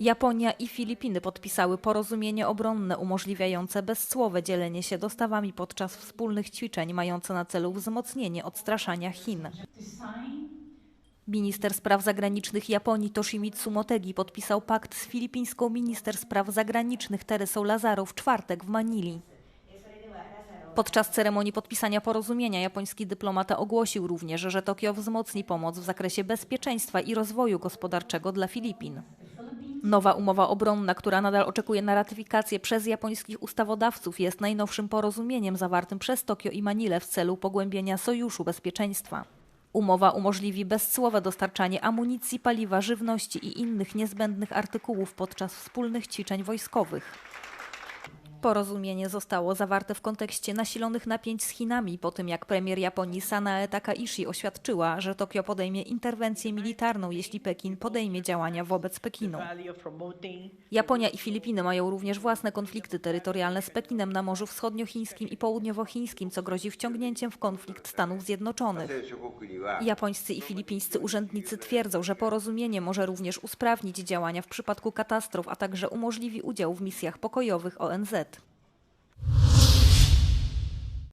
Japonia i Filipiny podpisały porozumienie obronne umożliwiające bezcłowe dzielenie się dostawami podczas wspólnych ćwiczeń mające na celu wzmocnienie odstraszania Chin. Minister spraw zagranicznych Japonii Toshimitsu Motegi podpisał pakt z filipińską minister spraw zagranicznych Teresą Lazaro w czwartek w Manili. Podczas ceremonii podpisania porozumienia japoński dyplomata ogłosił również, że Tokio wzmocni pomoc w zakresie bezpieczeństwa i rozwoju gospodarczego dla Filipin. Nowa umowa obronna, która nadal oczekuje na ratyfikację przez japońskich ustawodawców, jest najnowszym porozumieniem zawartym przez Tokio i Manilę w celu pogłębienia sojuszu bezpieczeństwa. Umowa umożliwi bezcłowe dostarczanie amunicji, paliwa, żywności i innych niezbędnych artykułów podczas wspólnych ćwiczeń wojskowych. Porozumienie zostało zawarte w kontekście nasilonych napięć z Chinami po tym, jak premier Japonii Sanae Takaishi oświadczyła, że Tokio podejmie interwencję militarną, jeśli Pekin podejmie działania wobec Pekinu. Japonia i Filipiny mają również własne konflikty terytorialne z Pekinem na Morzu Wschodniochińskim i Południowochińskim, co grozi wciągnięciem w konflikt Stanów Zjednoczonych. Japońscy i filipińscy urzędnicy twierdzą, że porozumienie może również usprawnić działania w przypadku katastrof, a także umożliwi udział w misjach pokojowych ONZ.